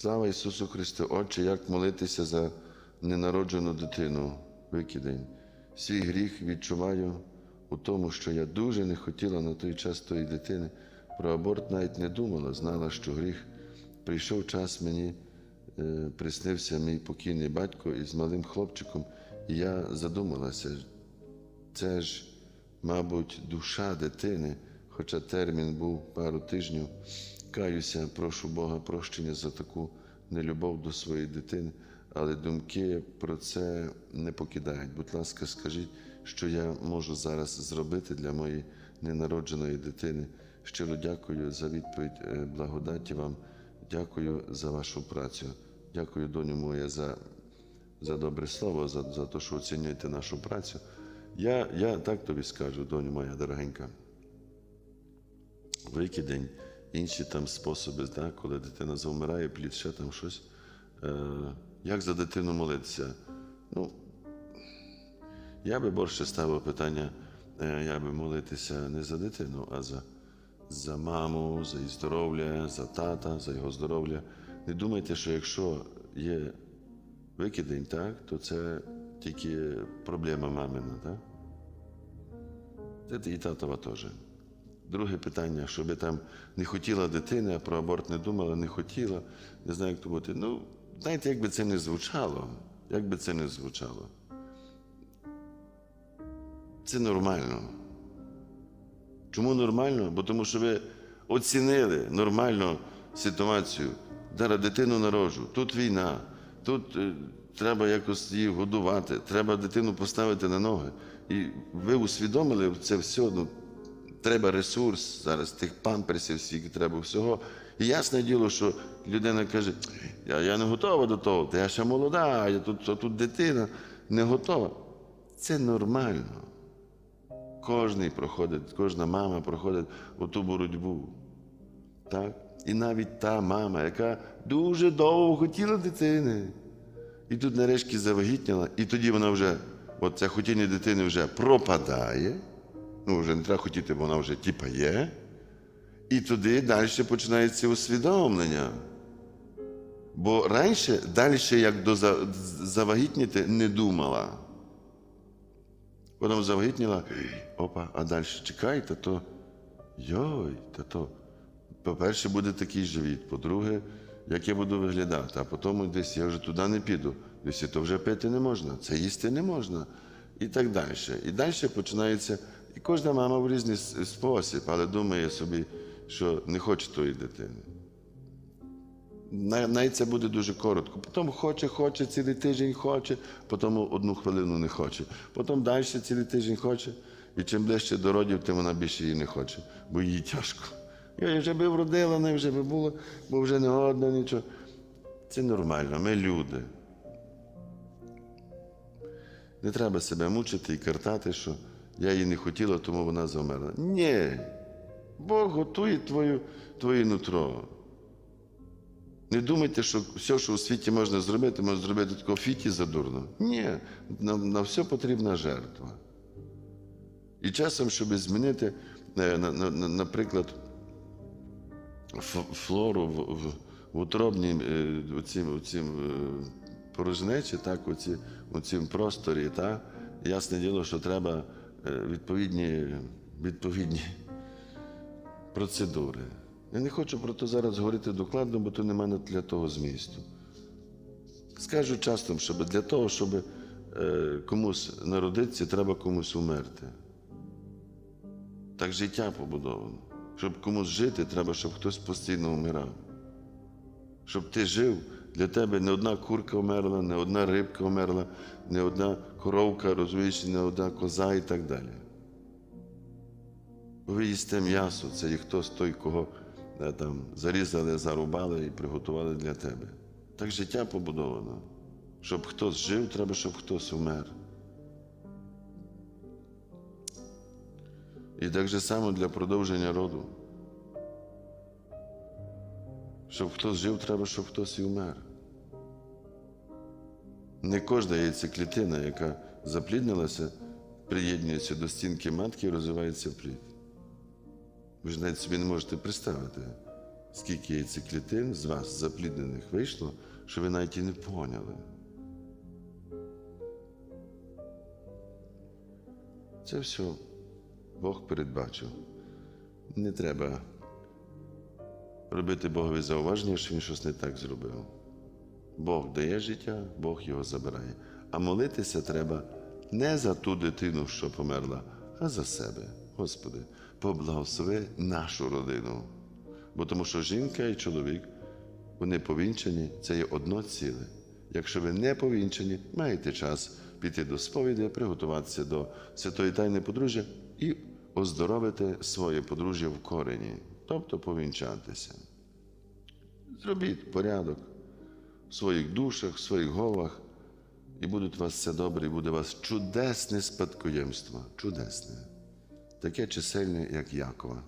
Слава Ісусу Христу! Отче, як молитися за ненароджену дитину викидень. Свій гріх відчуваю у тому, що я дуже не хотіла на той час тої дитини. Про аборт навіть не думала, знала, що гріх. Прийшов час мені, е, приснився мій покійний батько із малим хлопчиком, і я задумалася, це ж, мабуть, душа дитини, хоча термін був пару тижнів. Каюся, прошу Бога прощення за таку нелюбов до своєї дитини, але думки про це не покидають. Будь ласка, скажіть, що я можу зараз зробити для моєї ненародженої дитини. Щиро дякую за відповідь, е, благодаті вам. Дякую за вашу працю. Дякую, доню моя, за за добре слово, за, за те, що оцінюєте нашу працю. Я, я так тобі скажу, доню моя дорогенька. Викидень, інші там способи, так, коли дитина завмирає, плід, ще там щось. Е, як за дитину молитися? Ну, я би більше ставив питання, е, я би молитися не за дитину, а за, за маму, за її здоров'я, за тата, за його здоров'я. Не думайте, що якщо є викидень, так, то це тільки проблема мамина, так? Це і татова теж. Друге питання, щоб там не хотіла дитини, а про аборт не думала, не хотіла, не знаю, як то бути. Ну, знаєте, як би це не звучало, як би це не звучало. Це нормально. Чому нормально? Бо тому що ви оцінили нормальну ситуацію. Зараз дитину народжу, тут війна, тут е, треба якось її годувати, треба дитину поставити на ноги. І ви усвідомили це все, ну, треба ресурс зараз, тих памперсів, скільки треба всього. І ясне діло, що людина каже, я, я не готова до того, та я ще молода, я тут, а тут дитина не готова. Це нормально. Кожний проходить, кожна мама проходить оту боротьбу. Так? І навіть та мама, яка дуже довго хотіла дитини. І тут нарешті завагітніла, і тоді вона вже, от хотіння дитини вже пропадає. Ну, вже не треба хотіти, бо вона вже типа є. І туди далі починається усвідомлення. Бо раніше, далі як до завагітніти, не думала. Потім завагітніла, опа, а далі чекайте, то йой, та то. По-перше, буде такий живіт. По-друге, як я буду виглядати, а потім десь я вже туди не піду. Десь то вже пити не можна, це їсти не можна. І так далі. І далі починається. І кожна мама в різний спосіб, але думає собі, що не хоче тої дитини. Навіть це буде дуже коротко. Потім хоче, хоче, цілий тиждень хоче, потім одну хвилину не хоче. Потім далі цілий тиждень хоче. І чим ближче до родів, тим вона більше її не хоче, бо їй тяжко. Я вже би вродила, не вже би було, бо вже не годно нічого. Це нормально, ми люди. Не треба себе мучити і картати, що я її не хотіла, тому вона замерла. Ні. Бог готує твою, твоє нутро. Не думайте, що все, що у світі можна зробити, можна зробити такого фіті задурно. Ні, на, на все потрібна жертва. І часом, щоб змінити, е, на, на, на- наприклад, флору в, в, утробній е, е, порожнечі, так, у цім просторі, так, ясне діло, що треба відповідні, відповідні процедури. Я не хочу про це зараз говорити докладно, бо то немає для того змісту. Скажу часто, щоб для того, щоб е, комусь народитися, треба комусь умерти. Так життя побудовано. Щоб комусь жити, треба, щоб хтось постійно вмирав. Щоб ти жив, для тебе не одна курка вмерла, не одна рибка вмерла, не одна коровка, розумієш, не одна коза і так далі. Ви їсте м'ясо, це і хтось той, кого е, там зарізали, зарубали і приготували для тебе. Так життя побудовано. Щоб хтось жив, треба, щоб хтось умер. І так же само для продовження роду. Щоб хтось жив, треба, щоб хтось і вмер. Не кожна яйцеклітина, яка запліднилася, приєднується до стінки матки і розвивається плід. Ви ж навіть собі не можете представити, скільки яйцеклітин з вас запліднених вийшло, що ви навіть і не поняли. Це все Бог передбачив. Не треба робити Богові зауваження, що він щось не так зробив. Бог дає життя, Бог його забирає. А молитися треба не за ту дитину, що померла, а за себе. Господи, поблагослови нашу родину. Бо тому що жінка і чоловік, вони повінчані, це є одно ціле. Якщо ви не повінчані, маєте час піти до сповіді, приготуватися до святої тайни подружжя і оздоровити своє подружжя в корені, тобто повінчатися. Зробіть порядок в своїх душах, в своїх головах, і буде у вас все добре, і буде у вас чудесне спадкоємство, чудесне, таке чисельне, як Якова.